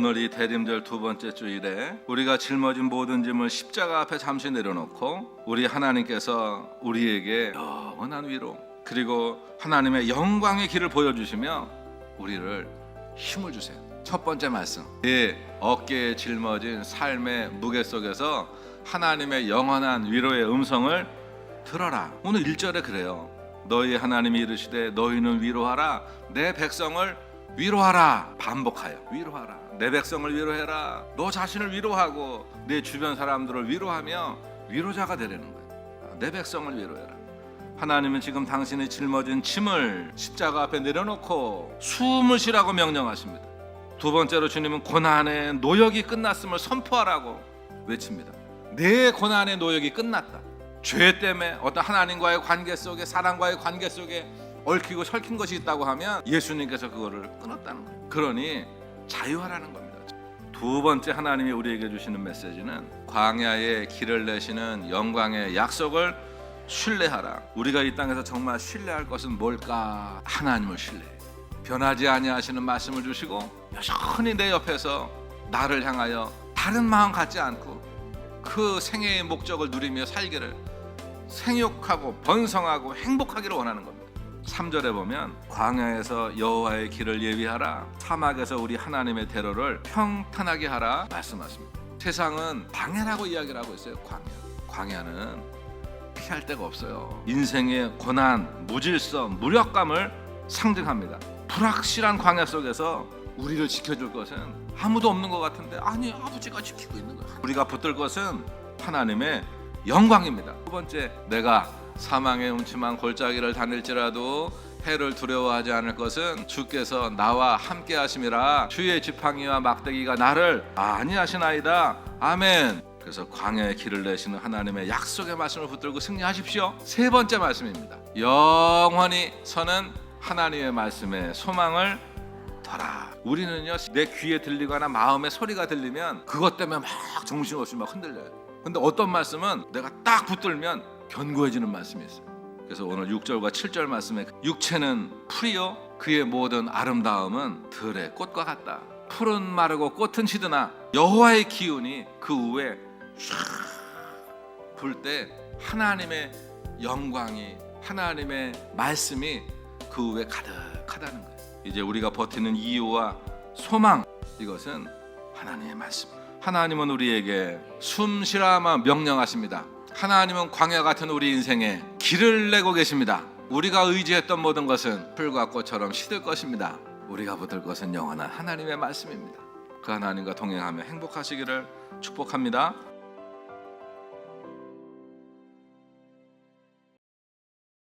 오늘 이 대림절 두 번째 주일에 우리가 짊어진 모든 짐을 십자가 앞에 잠시 내려놓고 우리 하나님께서 우리에게 영원한 위로 그리고 하나님의 영광의 길을 보여주시며 우리를 힘을 주세요. 첫 번째 말씀. 내 어깨에 짊어진 삶의 무게 속에서 하나님의 영원한 위로의 음성을 들어라. 오늘 1절에 그래요. 너희 하나님이 이르시되 너희는 위로하라. 내 백성을 위로하라. 반복하여 위로하라. 내 백성을 위로해라. 너 자신을 위로하고 내 주변 사람들을 위로하며 위로자가 되려는 거예요. 내 백성을 위로해라. 하나님은 지금 당신이 짊어진 짐을 십자가 앞에 내려놓고 숨을 쉬라고 명령하십니다. 두 번째로 주님은 고난의 노역이 끝났음을 선포하라고 외칩니다. 내 고난의 노역이 끝났다. 죄 때문에 어떤 하나님과의 관계 속에 사랑과의 관계 속에 얽히고 설킨 것이 있다고 하면 예수님께서 그거를 끊었다는 거예요. 그러니 자유하라는 겁니다. 두 번째 하나님이 우리에게 주시는 메시지는 광야에 길을 내시는 영광의 약속을 신뢰하라. 우리가 이 땅에서 정말 신뢰할 것은 뭘까? 하나님을 신뢰해. 변하지 아니하시는 말씀을 주시고 여전히 내 옆에서 나를 향하여 다른 마음 갖지 않고 그 생애의 목적을 누리며 살기를 생육하고 번성하고 행복하기를 원하는 겁니다. 3절에 보면 광야에서 여호와의 길을 예비하라 사막에서 우리 하나님의 대로를 평탄하게 하라 말씀하십니다. 세상은 방해라고 이야기를 하고 있어요. 광야. 광야는 피할 데가 없어요. 인생의 고난, 무질서, 무력감을 상징합니다. 불확실한 광야 속에서 우리를 지켜줄 것은 아무도 없는 것 같은데 아니 아버지가 지키고 있는 거야. 우리가 붙들 것은 하나님의 영광입니다. 두 번째, 내가 사망의 음침한 골짜기를 다닐지라도 해를 두려워하지 않을 것은 주께서 나와 함께 하심이라 주의 지팡이와 막대기가 나를 아니하시나이다. 아멘. 그래서 광야의 길을 내시는 하나님의 약속의 말씀을 붙들고 승리하십시오. 세 번째 말씀입니다. 영원히 서는 하나님의 말씀에 소망을 더라. 우리는요 내 귀에 들리거나 마음에 소리가 들리면 그것 때문에 막 정신없이 막 흔들려요. 근데 어떤 말씀은 내가 딱 붙들면 견고해지는 말씀이 있어요. 그래서 오늘 6절과 7절 말씀에 육체는 풀이요 그의 모든 아름다움은 들의 꽃과 같다. 풀은 마르고 꽃은 시드나 여호와의 기운이 그 위에 불때 하나님의 영광이 하나님의 말씀이 그 위에 가득하다는 거예요. 이제 우리가 버티는 이유와 소망 이것은 하나님의 말씀. 하나님은 우리에게 숨 쉬라마 명령하십니다. 하나님은 광야 같은 우리 인생에 길을 내고 계십니다. 우리가 의지했던 모든 것은 풀과 꽃처럼 시들 것입니다. 우리가 붙들 것은 영원한 하나님의 말씀입니다. 그 하나님과 동행하며 행복하시기를 축복합니다.